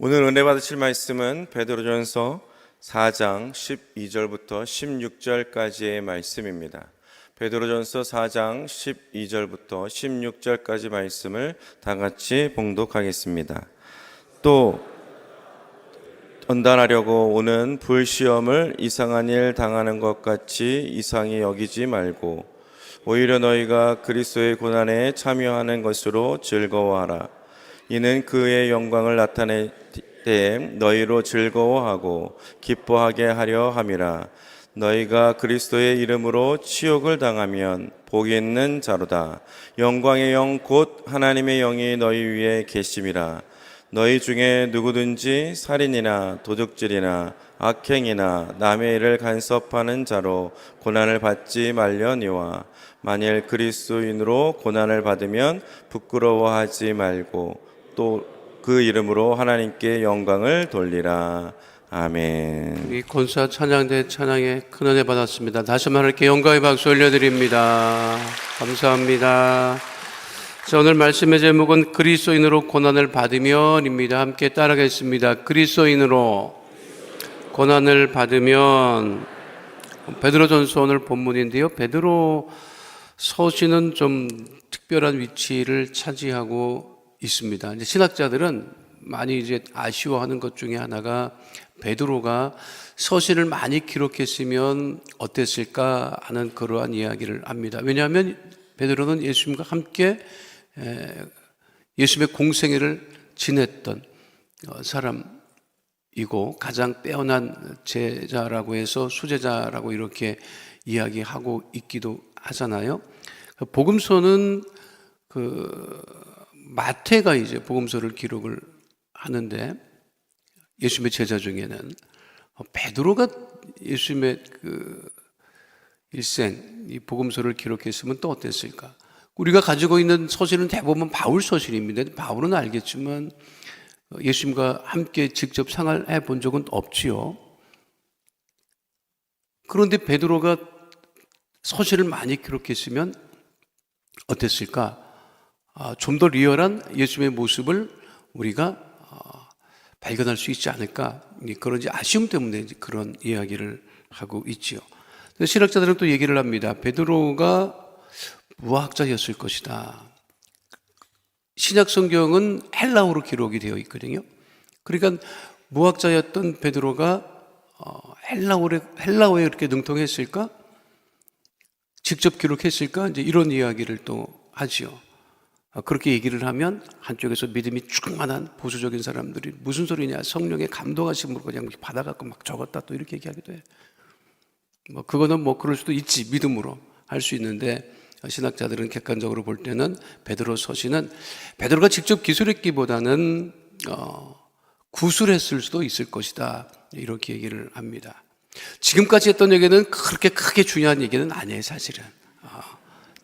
오늘 은혜 받으실 말씀은 베드로전서 4장 12절부터 16절까지의 말씀입니다. 베드로전서 4장 12절부터 16절까지 말씀을 다 같이 봉독하겠습니다. 또 전달하려고 오는 불시험을 이상한 일 당하는 것 같이 이상히 여기지 말고 오히려 너희가 그리스도의 고난에 참여하는 것으로 즐거워하라. 이는 그의 영광을 나타낼 때에 너희로 즐거워하고 기뻐하게 하려 함이라. 너희가 그리스도의 이름으로 치욕을 당하면 복이 있는 자로다. 영광의 영 곧 하나님의 영이 너희 위에 계심이라. 너희 중에 누구든지 살인이나 도둑질이나 악행이나 남의 일을 간섭하는 자로 고난을 받지 말려니와 만일 그리스도인으로 고난을 받으면 부끄러워하지 말고 또 그 이름으로 하나님께 영광을 돌리라. 아멘. 이 권사 찬양대 찬양에 큰 은혜 받았습니다. 다시 한번 하나님께 영광의 박수 올려드립니다. 감사합니다. 자, 오늘 말씀의 제목은 그리스도인으로 고난을 받으면입니다. 함께 따라하겠습니다. 그리스도인으로 고난을 받으면 베드로전서 오늘 본문인데요. 베드로 서신은 좀 특별한 위치를 차지하고 있습니다. 이제 신학자들은 많이 이제 아쉬워하는 것 중에 하나가 베드로가 서신을 많이 기록했으면 어땠을까 하는 그러한 이야기를 합니다. 왜냐하면 베드로는 예수님과 함께 에, 예수님의 공생애를 지냈던 어, 사람이고 가장 빼어난 제자라고 해서 수제자라고 이렇게 이야기하고 있기도 하잖아요. 그 복음서는 그 마태가 이제 복음서를 기록을 하는데 예수님의 제자 중에는 어, 베드로가 예수님의 그 일생 이 복음서를 기록했으면 또 어땠을까? 우리가 가지고 있는 서신은 대부분 바울 서신입니다. 바울은 알겠지만 어, 예수님과 함께 직접 생활해 본 적은 없지요. 그런데 베드로가 서신을 많이 기록했으면 어땠을까? 아, 좀더 리얼한 예수님의 모습을 우리가 어, 발견할 수 있지 않을까? 그런 이제 아쉬움 때문에 그런 이야기를 하고 있지요. 신학자들은 또 얘기를 합니다. 베드로가 무학자였을 것이다. 신약 성경은 헬라어로 기록이 되어 있거든요. 그러니까 무학자였던 베드로가 어, 헬라어에 헬라어에 이렇게 능통했을까? 직접 기록했을까? 이제 이런 이야기를 또 하지요. 아, 그렇게 얘기를 하면 한쪽에서 믿음이 충만한 보수적인 사람들이 무슨 소리냐 성령의 감동하심으로 그냥 받아갖고 막 적었다 또 이렇게 얘기하기도 해. 뭐 그거는 뭐 그럴 수도 있지 믿음으로 할 수 있는데 신학자들은 객관적으로 볼 때는 베드로 서신은 베드로가 직접 기술했기보다는 어, 구술했을 수도 있을 것이다 이렇게 얘기를 합니다. 지금까지 했던 얘기는 그렇게 크게 중요한 얘기는 아니에요 사실은.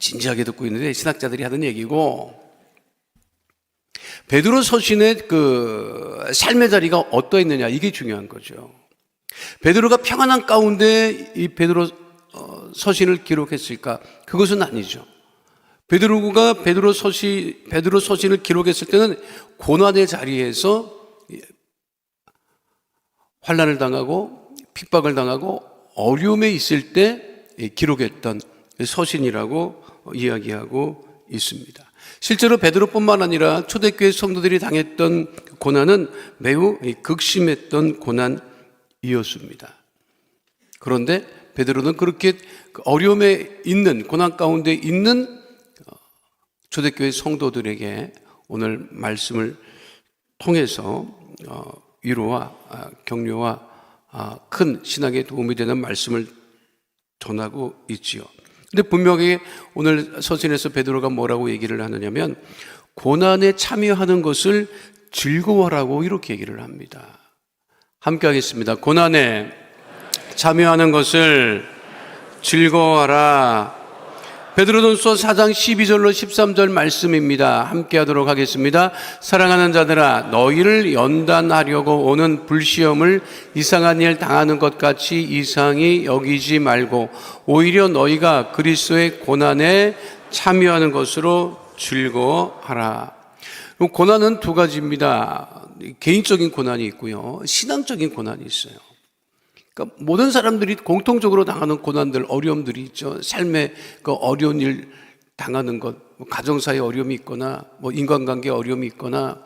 어, 진지하게 듣고 있는데 신학자들이 하는 얘기고 베드로 서신의 그 삶의 자리가 어떠했느냐 이게 중요한 거죠. 베드로가 평안한 가운데 이 베드로 어, 서신을 기록했을까? 그것은 아니죠. 베드로가 베드로 서시 베드로 서신을 기록했을 때는 고난의 자리에서 환란을 당하고 핍박을 당하고 어려움에 있을 때 기록했던 서신이라고 이야기하고 있습니다. 실제로 베드로뿐만 아니라 초대교회 성도들이 당했던 고난은 매우 극심했던 고난이었습니다. 그런데 베드로는 그렇게 어려움에 있는 고난 가운데 있는 초대교회 성도들에게 오늘 말씀을 통해서 어, 위로와 아, 격려와 아, 큰 신학에 도움이 되는 말씀을 전하고 있지요. 근데 분명히 오늘 서신에서 베드로가 뭐라고 얘기를 하느냐면 고난에 참여하는 것을 즐거워라고 이렇게 얘기를 합니다. 함께 하겠습니다. 고난에 참여하는 것을 즐거워하라. 베드로전서 4장 12절로 13절 말씀입니다. 함께 하도록 하겠습니다. 사랑하는 자들아 너희를 연단하려고 오는 불시험을 이상한 일 당하는 것 같이 이상히 여기지 말고 오히려 너희가 그리스도의 고난에 참여하는 것으로 즐거워하라. 고난은 두 가지입니다. 개인적인 고난이 있고요. 신앙적인 고난이 있어요. 그러니까 모든 사람들이 공통적으로 당하는 고난들, 어려움들이 있죠. 삶의 그 어려운 일 당하는 것, 뭐 가정사의 어려움이 있거나, 뭐 인간관계 어려움이 있거나,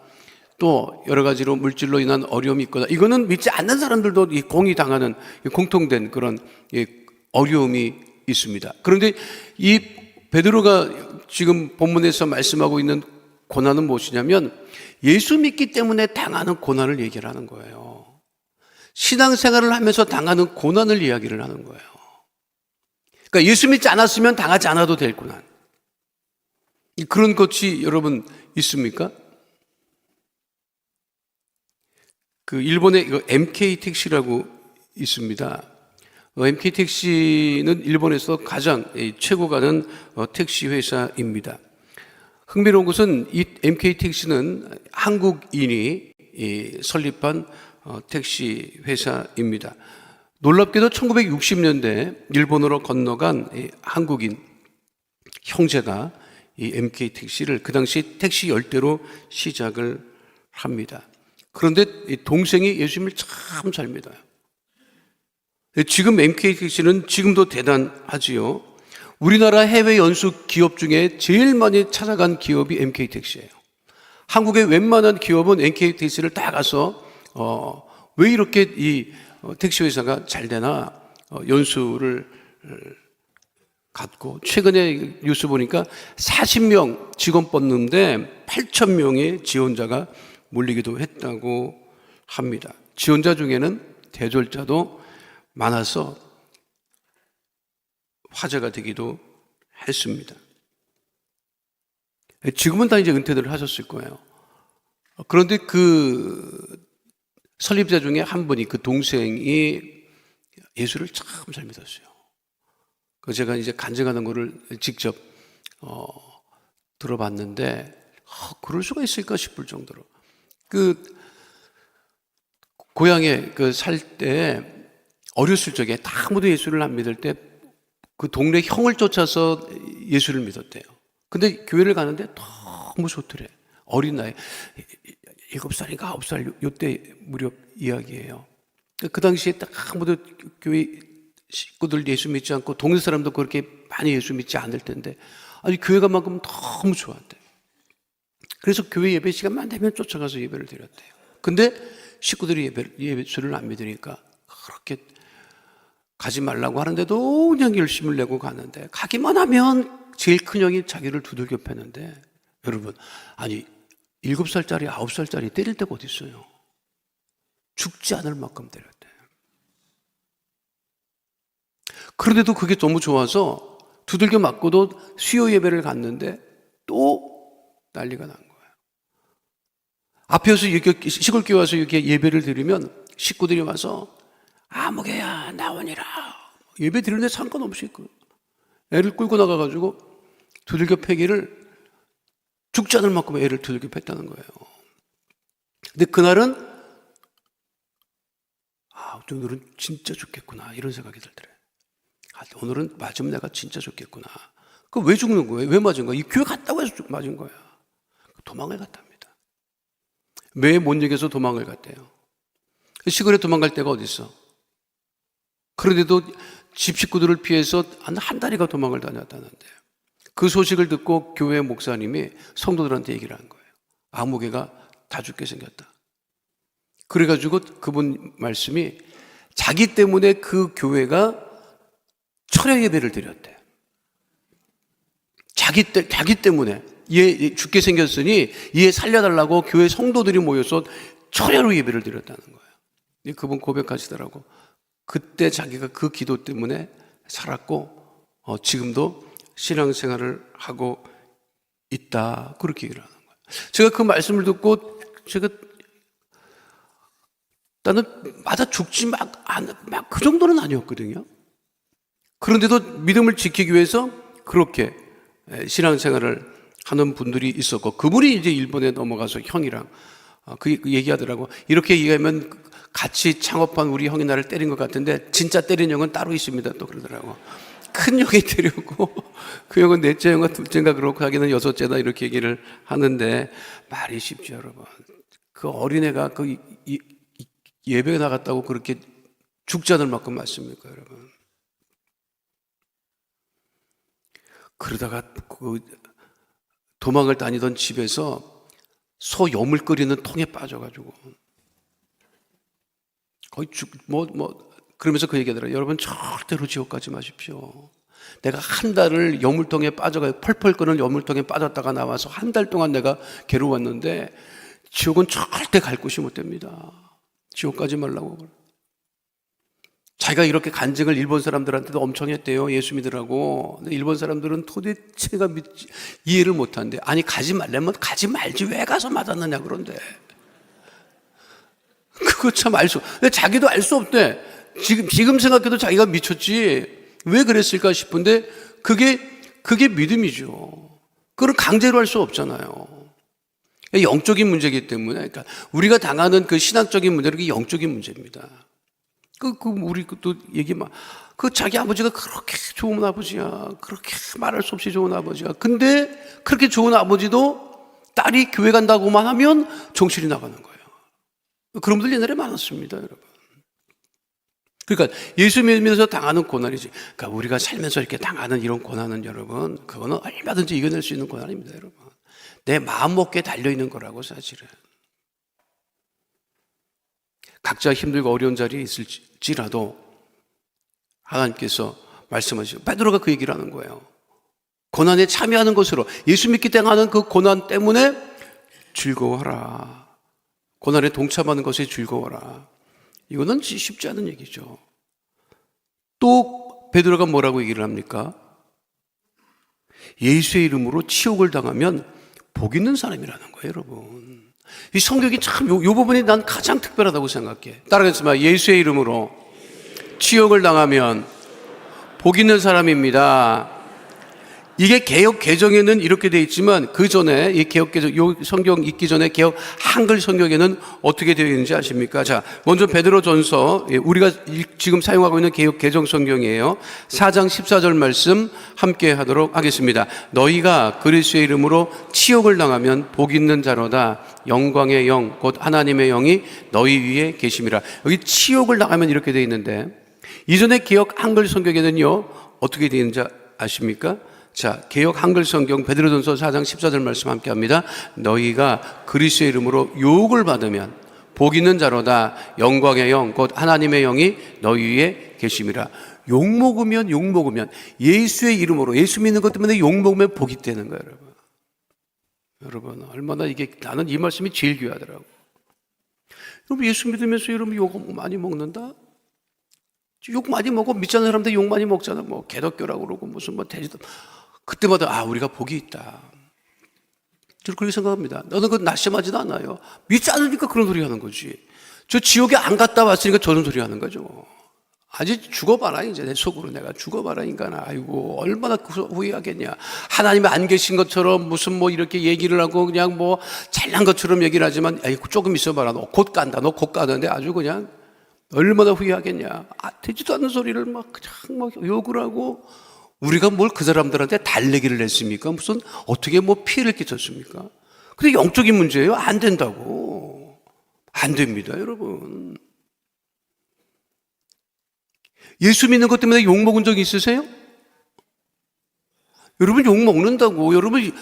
또 여러 가지로 물질로 인한 어려움이 있거나, 이거는 믿지 않는 사람들도 이 공이 당하는 이 공통된 그런 이 어려움이 있습니다. 그런데 이 베드로가 지금 본문에서 말씀하고 있는 고난은 무엇이냐면 예수 믿기 때문에 당하는 고난을 얘기를 하는 거예요. 신앙생활을 하면서 당하는 고난을 이야기를 하는 거예요. 그러니까 예수 믿지 않았으면 당하지 않아도 될 고난. 그런 것이 여러분 있습니까? 그 일본의 이거 MK 택시라고 있습니다. 어, MK 택시는 일본에서 가장 이 최고 가는 어, 택시 회사입니다. 흥미로운 것은 이 MK 택시는 한국인이 이 설립한 어, 택시 회사입니다. 놀랍게도 1960년대 일본으로 건너간 이 한국인 형제가 이 MK 택시를 그 당시 택시 열대로 시작을 합니다. 그런데 이 동생이 예수님을 참 잘 믿어요. 지금 MK 택시는 지금도 대단하지요. 우리나라 해외 연수 기업 중에 제일 많이 찾아간 기업이 MK 택시예요. 한국의 웬만한 기업은 MK 택시를 다 가서 어, 왜 이렇게 이 어, 택시 회사가 잘 되나 어, 연수를 어, 갖고 최근에 뉴스 보니까 40명 직원 뽑는데 8천 명의 지원자가 몰리기도 했다고 합니다. 지원자 중에는 대졸자도 많아서 화제가 되기도 했습니다. 지금은 다 이제 은퇴를 하셨을 거예요. 그런데 그 설립자 중에 한 분이 그 동생이 예수를 참 잘 믿었어요. 그 제가 이제 간증하는 거를 직접 어, 들어봤는데 어, 그럴 수가 있을까 싶을 정도로 그 고향에 그 살 때 어렸을 적에 다 아무도 예수를 안 믿을 때 그 동네 형을 쫓아서 예수를 믿었대요. 근데 교회를 가는데 너무 좋더래. 어린 나이 일곱 살인가 아홉 살 요때 무렵 이야기예요. 그 당시에 딱 아무도 교회 식구들 예수 믿지 않고 동네 사람도 그렇게 많이 예수 믿지 않을 텐데 아니 교회가 만큼 너무 좋았대. 그래서 교회 예배 시간만 되면 쫓아가서 예배를 드렸대요. 근데 식구들이 예배, 예수를 안 믿으니까 그렇게 가지 말라고 하는데도 그냥 열심을 내고 가는데 가기만 하면 제일 큰 형이 자기를 두들겨 패는데 여러분 아니 일곱 살짜리 아홉 살짜리 때릴 때가 어디 있어요? 죽지 않을 만큼 때렸대. 그런데도 그게 너무 좋아서 두들겨 맞고도 수요 예배를 갔는데 또 난리가 난 거예요. 앞에서 시골 교회 와서 이렇게 예배를 드리면 식구들이 와서 아무개야 나오니라 예배 드리는데 상관없이 그 애를 끌고 나가가지고 두들겨 패기를 죽지 않을 만큼 애를 두들겨 팼다는 거예요. 근데 그날은 아 오늘은 진짜 죽겠구나 이런 생각이 들더래. 아, 오늘은 맞으면 내가 진짜 죽겠구나. 그 왜 죽는 거예요? 왜 맞은 거야? 이 교회 갔다고 해서 맞은 거야. 도망을 갔답니다. 왜못 이겨서 도망을 갔대요? 시골에 도망갈 데가 어디 있어? 그런데도 집 식구들을 피해서 한, 한 달이가 도망을 다녔다는데 그 소식을 듣고 교회 목사님이 성도들한테 얘기를 한 거예요. 아무개가 다 죽게 생겼다. 그래가지고 그분 말씀이 자기 때문에 그 교회가 철야 예배를 드렸대. 자기 때, 자기 때문에 얘 죽게 생겼으니 얘 살려달라고 교회 성도들이 모여서 철야로 예배를 드렸다는 거예요. 그분 고백하시더라고. 그때 자기가 그 기도 때문에 살았고 어, 지금도 신앙생활을 하고 있다 그렇게 얘기를 하는 거예요. 제가 그 말씀을 듣고 제가 나는 맞아 죽지 막 막 그 정도는 아니었거든요. 그런데도 믿음을 지키기 위해서 그렇게 신앙생활을 하는 분들이 있었고 그분이 이제 일본에 넘어가서 형이랑 어, 그 얘기하더라고. 이렇게 얘기하면 같이 창업한 우리 형이 나를 때린 것 같은데 진짜 때린 형은 따로 있습니다. 또 그러더라고. 큰 형이 되려고 그 형은 넷째 형과 둘째인가 그렇고 하기는 여섯째다 이렇게 얘기를 하는데 말이 쉽죠 여러분. 그 어린애가 그 이- 예배에 나갔다고 그렇게 않을 만큼 맞습니까 여러분? 그러다가 그 도망을 다니던 집에서 소 염을 끓이는 통에 빠져가지고 거의 죽, 뭐, 뭐, 그러면서 그 얘기 하더라고요. 여러분 절대로 지옥 가지 마십시오. 내가 한 달을 여물통에 빠져가 펄펄 끓는 여물통에 빠졌다가 나와서 한 달 동안 내가 괴로웠는데 지옥은 절대 갈 곳이 못 됩니다. 지옥 가지 말라고. 자기가 이렇게 간증을 일본 사람들한테도 엄청 했대요. 예수 믿으라고. 일본 사람들은 도대체가 믿지, 이해를 못 한대. 아니, 가지 말려면 가지 말지. 왜 가서 맞았느냐, 그런데. 그거 참 알 수, 근데 자기도 알 수 없대. 지금, 지금 생각해도 자기가 미쳤지. 왜 그랬을까 싶은데, 그게, 그게 믿음이죠. 그걸 강제로 할 수 없잖아요. 영적인 문제이기 때문에, 그러니까 우리가 당하는 그 신학적인 문제는 영적인 문제입니다. 그, 그, 우리 또 얘기 막, 그 자기 아버지가 그렇게 좋은 아버지야. 그렇게 말할 수 없이 좋은 아버지야. 근데 그렇게 좋은 아버지도 딸이 교회 간다고만 하면 정신이 나가는 거예요. 그런 분들 옛날에 많았습니다, 여러분. 그러니까 예수 믿으면서 당하는 고난이지. 그러니까 우리가 살면서 이렇게 당하는 이런 고난은 여러분, 그거는 얼마든지 이겨낼 수 있는 고난입니다, 여러분. 내 마음 먹기에 달려 있는 거라고, 사실은. 각자 힘들고 어려운 자리에 있을지라도 하나님께서 말씀하시고 베드로가 그 얘기를 하는 거예요. 고난에 참여하는 것으로 예수 믿기 당하는 그 고난 때문에 즐거워하라. 고난에 동참하는 것에 즐거워라. 이거는 쉽지 않은 얘기죠. 또 베드로가 뭐라고 얘기를 합니까? 예수의 이름으로 치욕을 당하면 복 있는 사람이라는 거예요, 여러분. 이 성격이 참, 요, 요 부분이 난 가장 특별하다고 생각해. 따라가겠습니다. 예수의 이름으로 치욕을 당하면 복 있는 사람입니다. 이게 개혁 개정에는 이렇게 돼 있지만 그 전에 이 개혁 개정 요 성경 읽기 전에 개혁 한글 성경에는 어떻게 되어 있는지 아십니까? 자, 먼저 베드로전서 예, 우리가 일- 지금 사용하고 있는 개혁 개정 성경이에요. 4장 14절 말씀 함께 하도록 하겠습니다. 너희가 그리스도의 이름으로 치욕을 당하면 복 있는 자로다. 영광의 영 곧 하나님의 영이 너희 위에 계심이라. 여기 치욕을 당하면 이렇게 되어 있는데 이전에 개혁 한글 성경에는요. 어떻게 되어 있는지 아십니까? 자, 개혁 한글 성경 베드로전서 4장 14절 말씀 함께 합니다. 너희가 그리스도의 이름으로 욕을 받으면 복 있는 자로다. 영광의 영, 곧 하나님의 영이 너희 위에 계심이라. 욕 먹으면 욕 먹으면 예수의 이름으로 예수 믿는 것 때문에 욕 먹으면 복이 되는 거예요, 여러분. 여러분, 얼마나 이게 나는 이 말씀이 제일 귀하더라고. 여러분 예수 믿으면서 여러분 욕 많이 먹는다? 욕 많이 먹어 믿지 않는 사람들 욕 많이 먹잖아. 뭐 개덕교라고 그러고 무슨 뭐 돼지도 그때마다 아 우리가 복이 있다. 저는 그렇게 생각합니다. 너는 그 낙심하지도 않아요. 믿지 않으니까 그런 소리 하는 거지. 저 지옥에 안 갔다 왔으니까 저런 소리 하는 거죠. 아직 죽어봐라 이제 내 속으로 내가 죽어봐라 인간아 아이고 얼마나 후회하겠냐 하나님이 안 계신 것처럼 무슨 뭐 이렇게 얘기를 하고 그냥 뭐 잘난 것처럼 얘기를 하지만 아이 조금 있어봐라 너 곧 간다 너 곧 가는데 아주 그냥 얼마나 후회하겠냐. 아, 되지도 않는 소리를 막 그냥 막 욕을 하고 우리가 뭘 그 사람들한테 달래기를 했습니까? 무슨 어떻게 뭐 피해를 끼쳤습니까? 근데 영적인 문제예요. 안 된다고. 안 됩니다, 여러분. 예수 믿는 것 때문에 욕 먹은 적 있으세요? 여러분 욕 먹는다고. 여러분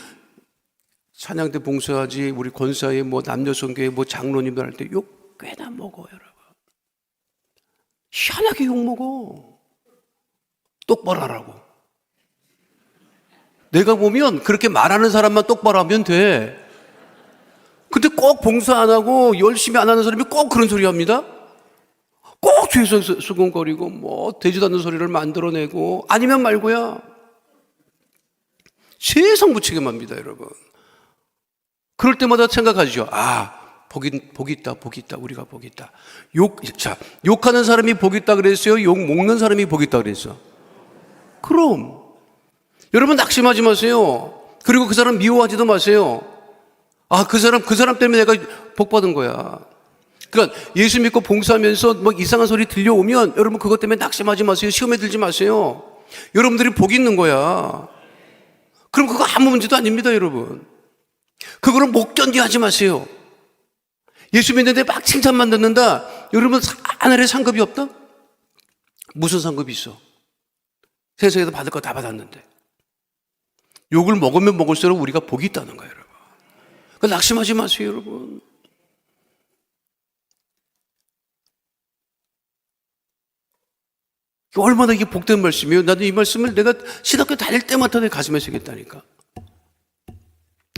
찬양 때 봉사하지 우리 권사에 뭐 남녀 성교회 뭐 장로님들 할 때 욕 꽤나 먹어, 여러분. 희한하게 욕 먹어. 똑바로 하라고. 내가 보면 그렇게 말하는 사람만 똑바로 하면 돼. 근데 꼭 봉사 안 하고 열심히 안 하는 사람이 꼭 그런 소리 합니다. 꼭 수- 수근거리고 뭐 되지도 않는 소리를 만들어내고 아니면 말고야. 세상 무책임합니다, 여러분. 그럴 때마다 생각하죠. 아, 복이, 복이 있다, 복이 있다, 우리가 복이 있다. 욕, 자, 욕하는 사람이 복이 있다 그랬어요? 욕 먹는 사람이 복이 있다 그랬어? 그럼. 여러분 낙심하지 마세요. 그리고 그 사람 미워하지도 마세요. 아, 그 사람, 그 사람 때문에 내가 복 받은 거야. 그러니까 예수 믿고 봉사하면서 뭐 이상한 소리 들려오면 여러분 그것 때문에 낙심하지 마세요. 시험에 들지 마세요. 여러분들이 복 있는 거야. 그럼 그거 아무 문제도 아닙니다, 여러분. 그거를 못 견디하지 마세요. 예수 믿는데 막 칭찬만 듣는다. 여러분 하늘에 상급이 없다? 무슨 상급이 있어? 세상에서 받을 거 다 받았는데. 욕을 먹으면 먹을수록 우리가 복이 있다는 거예요, 여러분. 그 낙심하지 마세요, 여러분. 얼마나 이게 복된 말씀이에요. 나도 이 말씀을 내가 신학교 다닐 때마다 내 가슴에 새겼다니까.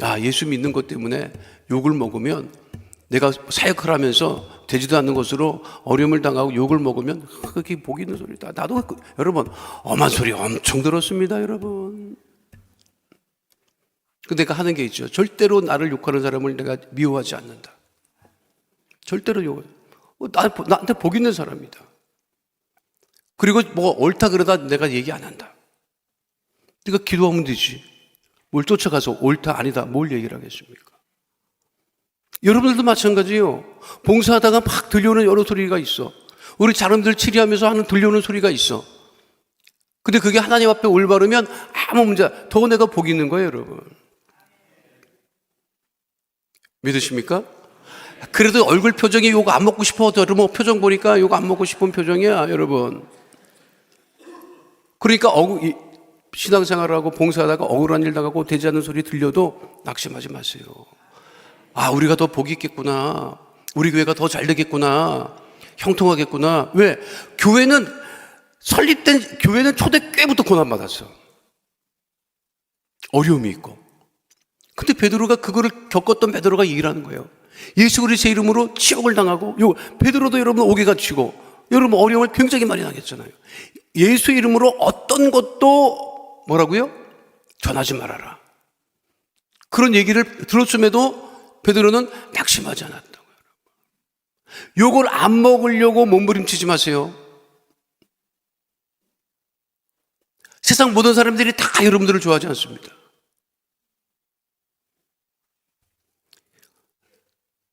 아, 예수 믿는 것 때문에 욕을 먹으면 내가 사역을 하면서 되지도 않는 것으로 어려움을 당하고 욕을 먹으면 그게 복 있는 소리다. 나도 그- 여러분 엄한 소리 엄청 들었습니다, 여러분. 내가 하는 게 있죠. 절대로 나를 욕하는 사람을 내가 미워하지 않는다. 절대로 욕. 어, 나, 나한테 복 있는 사람이다. 그리고 뭐 옳다 그러다 내가 얘기 안 한다. 네가 기도하면 되지. 뭘 쫓아가서 옳다 아니다 뭘 얘기를 하겠습니까? 여러분들도 마찬가지예요. 봉사하다가 막 들려오는 여러 소리가 있어. 우리 자람들 치리하면서 하는 들려오는 소리가 있어. 근데 그게 하나님 앞에 올바르면 아무 문제, 더 내가 복 있는 거예요, 여러분. 믿으십니까? 그래도 얼굴 표정이 요거 안 먹고 싶어. 여러분 표정 보니까 요거 안 먹고 싶은 표정이야, 여러분. 그러니까 이- 신앙생활하고 봉사하다가 억울한 일 당하고 되지 않는 소리 들려도 낙심하지 마세요. 아, 우리가 더 복이 있겠구나. 우리 교회가 더 잘 되겠구나. 형통하겠구나. 왜? 교회는 설립된, 교회는 초대교회부터 고난받았어. 어려움이 있고. 근데 베드로가 그거를 겪었던 베드로가 얘기를 하는 거예요. 예수 그리스도의 이름으로 치욕을 당하고, 요, 베드로도 여러분 오개가 치고, 여러분 어려움을 굉장히 많이 당했잖아요. 예수 이름으로 어떤 것도 뭐라고요? 전하지 말아라. 그런 얘기를 들었음에도 베드로는 낙심하지 않았다고요. 요걸 안 먹으려고 몸부림치지 마세요. 세상 모든 사람들이 다 여러분들을 좋아하지 않습니다.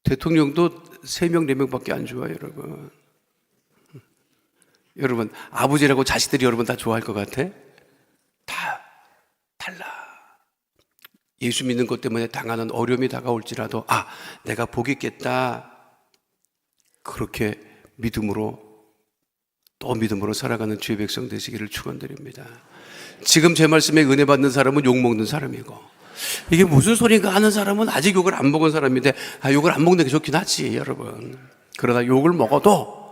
대통령도 3명, 4명밖에 안 좋아요, 여러분. 여러분, 아버지라고 자식들이 여러분 다 좋아할 것 같아? 다 달라. 예수 믿는 것 때문에 당하는 어려움이 다가올지라도, 아, 내가 복 있겠다. 그렇게 믿음으로, 또 믿음으로 살아가는 주의 백성 되시기를 축원드립니다. 지금 제 말씀에 은혜 받는 사람은 욕 먹는 사람이고, 이게 무슨 소리인가 하는 사람은 아직 욕을 안 먹은 사람인데, 아, 욕을 안 먹는 게 좋긴 하지, 여러분. 그러나 욕을 먹어도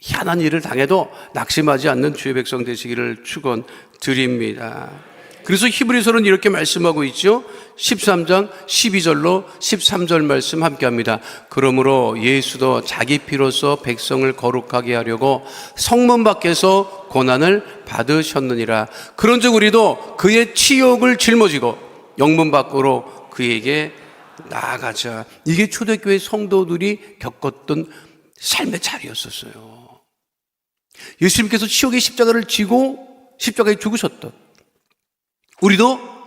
희한한 일을 당해도 낙심하지 않는 주의 백성 되시기를 축원드립니다. 그래서 히브리서는 이렇게 말씀하고 있죠. 13장 12절로 13절 말씀 함께 합니다. 그러므로 예수도 자기 피로서 백성을 거룩하게 하려고 성문 밖에서 고난을 받으셨느니라. 그런즉 우리도 그의 치욕을 짊어지고 영문 밖으로 그에게 나아가자. 이게 초대교회 성도들이 겪었던 삶의 자리였었어요. 예수님께서 치욕의 십자가를 지고 십자가에 죽으셨던 우리도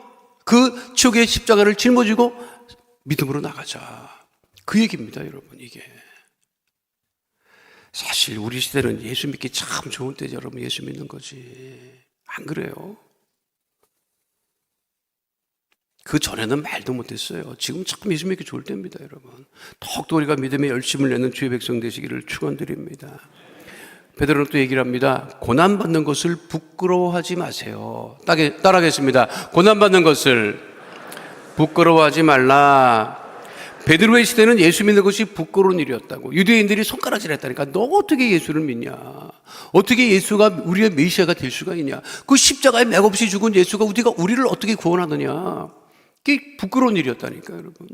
그 치욕의 십자가를 짊어지고 믿음으로 나가자. 그 얘기입니다, 여러분, 이게. 사실 우리 시대는 예수 믿기 참 좋은 때죠, 여러분. 예수 믿는 거지. 안 그래요? 그 전에는 말도 못했어요. 지금 참 예수 믿기 좋을 때입니다, 여러분. 더욱더 우리가 믿음에 열심을 내는 주의 백성 되시기를 축원드립니다. 베드로는 또 얘기를 합니다. 고난 받는 것을 부끄러워하지 마세요. 따라하겠습니다. 고난 받는 것을 부끄러워하지 말라. 베드로의 시대는 예수 믿는 것이 부끄러운 일이었다고. 유대인들이 손가락질 했다니까. 너 어떻게 예수를 믿냐? 어떻게 예수가 우리의 메시아가 될 수가 있냐? 그 십자가에 맥없이 죽은 예수가 우리가 우리를 어떻게 구원하느냐? 그게 부끄러운 일이었다니까, 여러분.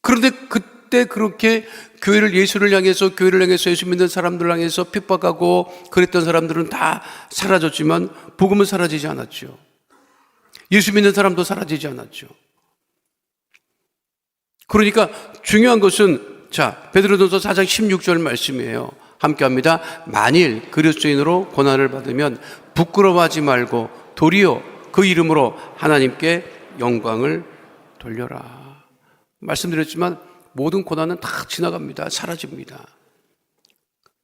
그런데 그때 그렇게 교회를 예수를 향해서 교회를 향해서 예수 믿는 사람들을 향해서 핍박하고 그랬던 사람들은 다 사라졌지만 복음은 사라지지 않았죠. 예수 믿는 사람도 사라지지 않았죠. 그러니까 중요한 것은 자 베드로전서 4장 16절 말씀이에요. 함께 합니다. 만일 그리스도인으로 고난을 받으면 부끄러워하지 말고 도리어 그 이름으로 하나님께 영광을 돌려라. 말씀드렸지만 모든 고난은 다 지나갑니다. 사라집니다.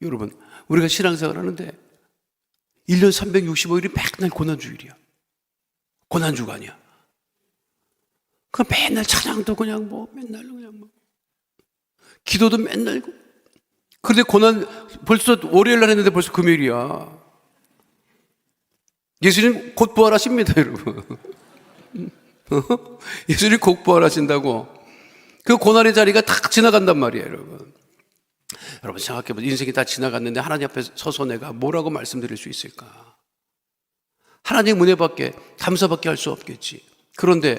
여러분, 우리가 신앙생활 하는데 1년 365일이 맨날 고난주일이야. 고난주가 아니야. 그 맨날 찬양도 그냥 뭐 맨날 그냥 뭐 기도도 맨날 그- 그런데 고난 벌써 월요일 날 했는데 벌써 금요일이야. 예수님 곧 부활하십니다, 여러분. 어? 예수님 곧 부활하신다고. 그 고난의 자리가 다 지나간단 말이에요, 여러분. 여러분 생각해보세요. 인생이 다 지나갔는데 하나님 앞에 서서 내가 뭐라고 말씀드릴 수 있을까? 하나님 은혜 밖에 감사밖에 할 수 없겠지. 그런데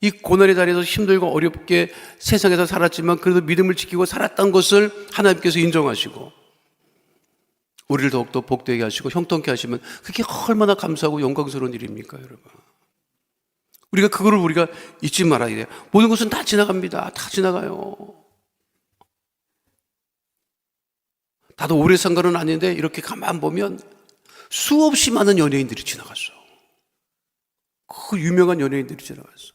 이 고난의 자리에서 힘들고 어렵게 세상에서 살았지만 그래도 믿음을 지키고 살았던 것을 하나님께서 인정하시고 우리를 더욱더 복되게 하시고 형통케 하시면 그게 얼마나 감사하고 영광스러운 일입니까, 여러분? 우리가 그거를 우리가 잊지 말아야 돼요. 모든 것은 다 지나갑니다. 다 지나가요. 나도 오래 산 거는 아닌데 이렇게 가만 보면 수없이 많은 연예인들이 지나갔어. 그 유명한 연예인들이 지나갔어.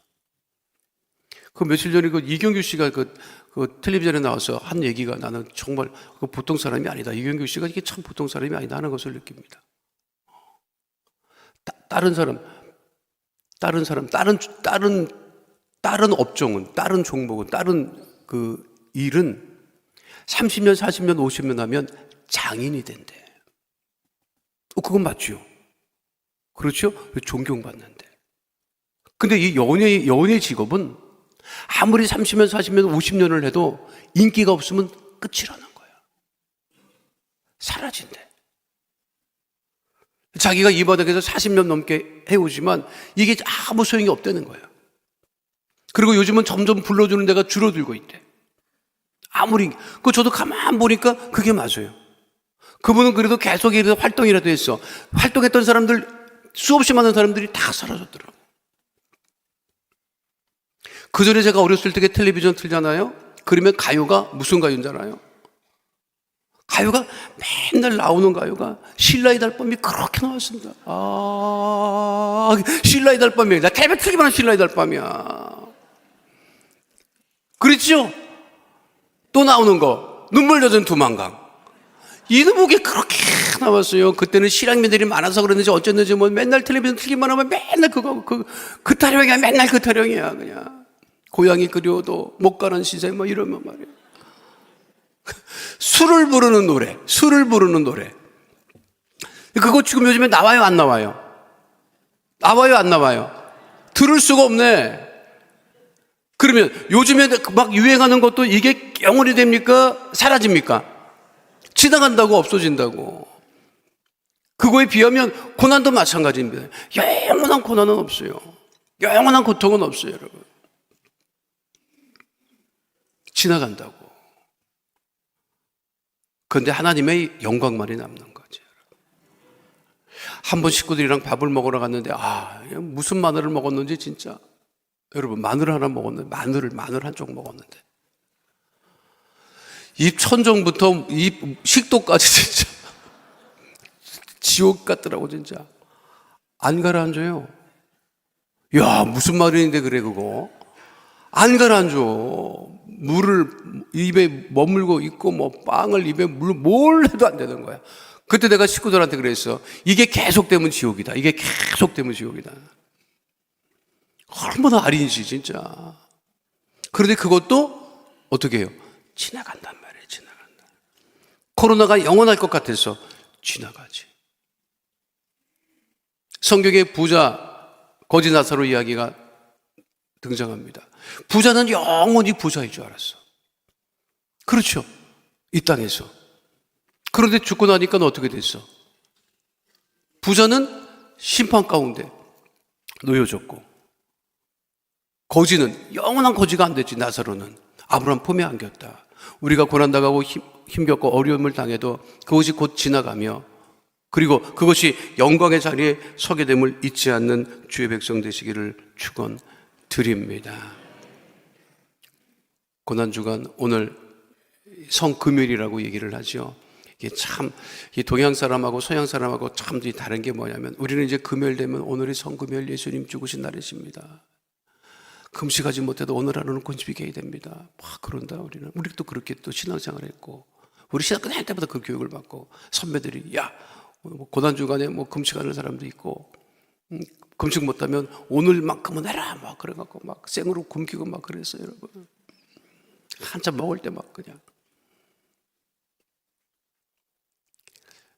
그 며칠 전에 그 이경규 씨가 그, 그 텔레비전에 나와서 한 얘기가 나는 정말 그 보통 사람이 아니다. 이경규 씨가 이게 참 보통 사람이 아니다 하는 것을 느낍니다. 따, 다른 사람, 다른 사람, 다른, 다른, 다른 업종은, 다른 종목은, 다른 그 일은 30년, 40년, 50년 하면 장인이 된대. 어, 그건 맞죠. 그렇죠? 존경받는데. 근데 이 연예, 연예 직업은 아무리 30년, 40년, 50년을 해도 인기가 없으면 끝이라는 거야. 사라진대. 자기가 이 바닥에서 40년 넘게 해오지만 이게 아무 소용이 없다는 거야. 그리고 요즘은 점점 불러주는 데가 줄어들고 있대. 아무리, 그 저도 가만 보니까 그게 맞아요. 그분은 그래도 계속 이래도 활동이라도 했어. 활동했던 사람들, 수없이 많은 사람들이 다 사라졌더라고. 그 전에 제가 어렸을 때 텔레비전 틀잖아요? 그러면 가요가 무슨 가요인 줄 알아요? 가요가 맨날 나오는 가요가 신라의 달밤이 그렇게 나왔습니다. 아, 신라의 달밤이야. 나 텔레비 틀기만 하면 신라의 달밤이야. 그렇죠? 또 나오는 거 눈물 젖은 두만강 이놈의 그렇게 나왔어요. 그때는 실향민들이 많아서 그랬는지 어쨌는지 뭐 맨날 텔레비전 틀기만 하면 맨날 그거 그, 그 타령이야 맨날 그 타령이야 그냥 고양이 그려도 못 가는 시세 뭐 이러면 말이야. 술을 부르는 노래, 술을 부르는 노래. 그거 지금 요즘에 나와요 안 나와요? 나와요 안 나와요? 들을 수가 없네. 그러면 요즘에 막 유행하는 것도 이게 영원히 됩니까? 사라집니까? 지나간다고 없어진다고. 그거에 비하면 고난도 마찬가지입니다. 영원한 고난은 없어요. 영원한 고통은 없어요, 여러분. 지나간다고. 그런데 하나님의 영광만이 남는 거죠. 한 번 식구들이랑 밥을 먹으러 갔는데, 아, 무슨 마늘을 먹었는지 진짜. 여러분 마늘 하나 먹었는데 마늘을 마늘 한 쪽 먹었는데 입 천정부터 입 식도까지 진짜 지옥 같더라고 진짜 안 가라앉아요. 야 무슨 말인데 그래 그거 안 가라앉아. 물을 입에 머물고 있고 뭐 빵을 입에 물 뭘 해도 안 되는 거야. 그때 내가 식구들한테 그랬어. 이게 계속되면 지옥이다. 이게 계속되면 지옥이다. 얼마나 아린지 진짜. 그런데 그것도 어떻게 해요? 지나간단 말이에요. 지나간다. 코로나가 영원할 것 같아서 지나가지. 성경에 부자 거지 나사로 이야기가 등장합니다. 부자는 영원히 부자인 줄 알았어. 그렇죠. 이 땅에서. 그런데 죽고 나니까 어떻게 됐어? 부자는 심판 가운데 놓여졌고 거지는 영원한 거지가 안 됐지 나사로는 아브라함 품에 안겼다. 우리가 고난 당하고 힘, 힘겹고 어려움을 당해도 그것이 곧 지나가며 그리고 그것이 영광의 자리에 서게 됨을 잊지 않는 주의 백성 되시기를 축원 드립니다. 고난 주간 오늘 성금요일이라고 얘기를 하죠. 이게 참, 이 동양 사람하고 서양 사람하고 참 다른 게 뭐냐면 우리는 이제 금요일 되면 오늘이 성금요일 예수님 죽으신 날이십니다. 금식하지 못해도 오늘 하루는 금식해야 됩니다. 막 그런다 우리는 우리도 그렇게 또 신앙생활을 했고 우리 신학교 다닐 때부터 그 교육을 받고 선배들이 야뭐 고난 주간에 뭐 금식하는 사람도 있고 음, 금식 못하면 오늘만큼은 해라 막 그래갖고 막 생으로 굶기고 막 그랬어요 여러분 한참 먹을 때 막 그냥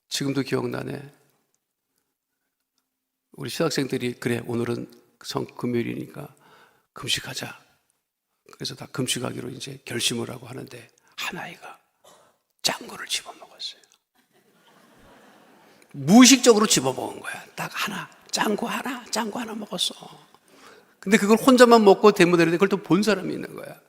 지금도 기억나네 우리 신학생들이 그래 오늘은 성 금요일이니까 금식하자 그래서 다 금식하기로 이제 결심을 하고 하는데 한 아이가 짱구를 집어먹었어요 무의식적으로 집어먹은 거야. 딱 하나. 짱구 하나, 짱구 하나 먹었어. 근데 그걸 혼자만 먹고 대모되는데 그걸 또 본 사람이 있는 거야.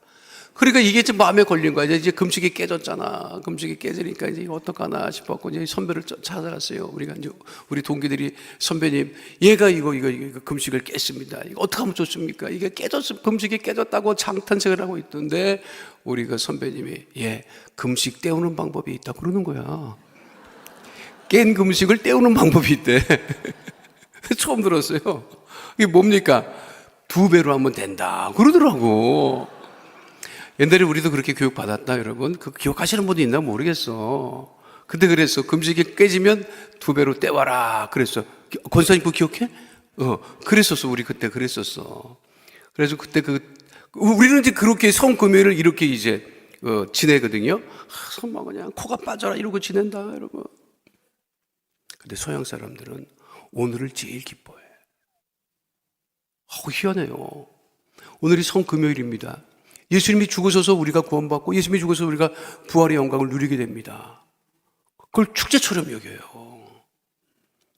그러니까 이게 좀 마음에 걸린 거야. 이제 금식이 깨졌잖아. 금식이 깨지니까 이제 이거 어떡하나 싶었고 이제 선배를 쫓- 찾아갔어요. 우리가 이제 우리 동기들이 선배님, 얘가 이거 이거 이거 금식을 깼습니다. 이거 어떻게 하면 좋습니까? 이게 깨졌 금식이 깨졌다고 장탄식을 하고 있던데 우리 그 선배님이 예 금식 때우는 방법이 있다 그러는 거야. 깬 금식을 때우는 방법이 있대. 처음 들었어요. 이게 뭡니까? 두 배로 하면 된다. 그러더라고. 옛날에 우리도 그렇게 교육 받았다, 여러분. 그 기억하시는 분도 있나 모르겠어. 근데 그랬어. 금식이 깨지면 두 배로 떼와라. 그랬어. 권사님 그거 기억해? 어, 그랬었어. 우리 그때 그랬었어. 그래서 그때 그, 우리는 이제 그렇게 성금요일을 이렇게 이제, 어, 지내거든요. 아, 정말 그냥 코가 빠져라 이러고 지낸다, 여러분. 근데 서양 사람들은 오늘을 제일 기뻐해. 어, 희한해요. 오늘이 성금요일입니다. 예수님이 죽으셔서 우리가 구원받고 예수님이 죽어서 우리가 부활의 영광을 누리게 됩니다. 그걸 축제처럼 여겨요.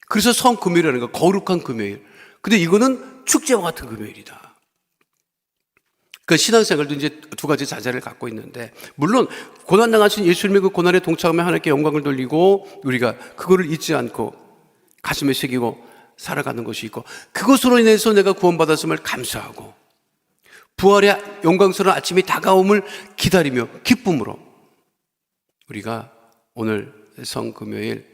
그래서 성금요일이라는 거 거룩한 금요일. 근데 이거는 축제와 같은 금요일이다. 그 신앙생활도 이제 두 가지 자세를 갖고 있는데 물론 고난 당하신 예수님의 그 고난에 동참하며 하나님께 영광을 돌리고 우리가 그거를 잊지 않고 가슴에 새기고 살아가는 것이 있고 그것으로 인해서 내가 구원받았음을 감사하고 부활의 영광스러운 아침이 다가옴을 기다리며 기쁨으로 우리가 오늘 성금요일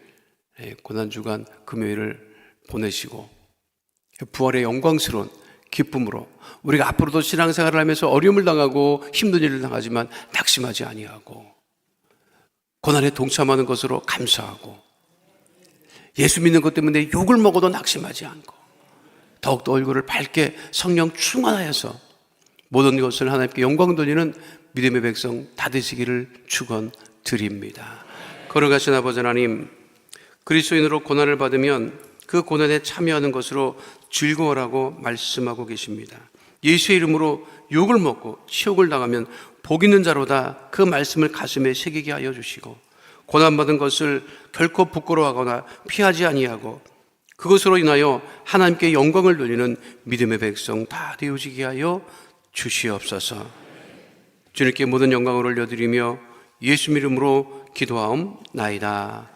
예, 고난주간 금요일을 보내시고 부활의 영광스러운 기쁨으로 우리가 앞으로도 신앙생활을 하면서 어려움을 당하고 힘든 일을 당하지만 낙심하지 아니하고 고난에 동참하는 것으로 감사하고 예수 믿는 것 때문에 욕을 먹어도 낙심하지 않고 더욱더 얼굴을 밝게 성령 충만하여서 모든 것을 하나님께 영광 돌리는 믿음의 백성 다 되시기를 축원드립니다. 걸어가신 아버지 하나님 그리스도인으로 고난을 받으면 그 고난에 참여하는 것으로 즐거워라고 말씀하고 계십니다. 예수의 이름으로 욕을 먹고 치욕을 당하면 복 있는 자로다 그 말씀을 가슴에 새기게 하여 주시고 고난받은 것을 결코 부끄러워하거나 피하지 아니하고 그것으로 인하여 하나님께 영광을 돌리는 믿음의 백성 다 되어지게 하여 주시옵소서. 주님께 모든 영광을 올려드리며 예수 이름으로 기도하옵나이다.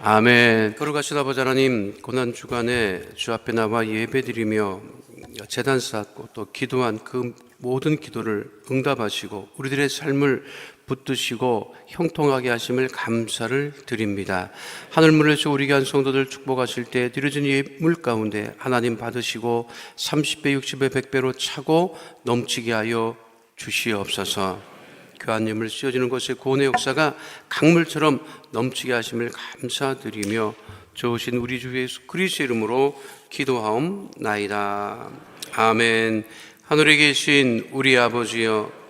아멘. 걸어가신 아버지 하나님, 고난 주간에 주 앞에 나와 예배드리며 재단 쌓고 또 기도한 그 모든 기도를 응답하시고 우리들의 삶을 붙드시고 형통하게 하심을 감사를 드립니다. 하늘문에서 우리 교한 성도들 축복하실 때 드려진 예물 가운데 하나님 받으시고 30배, 60배, 100배로 차고 넘치게 하여 주시옵소서. 교환님을 씌워지는 것의 구원의 역사가 강물처럼 넘치게 하심을 감사드리며 좋으신 우리 주 예수 그리스도 이름으로 기도하옵나이다. 아멘. 하늘에 계신 우리 아버지여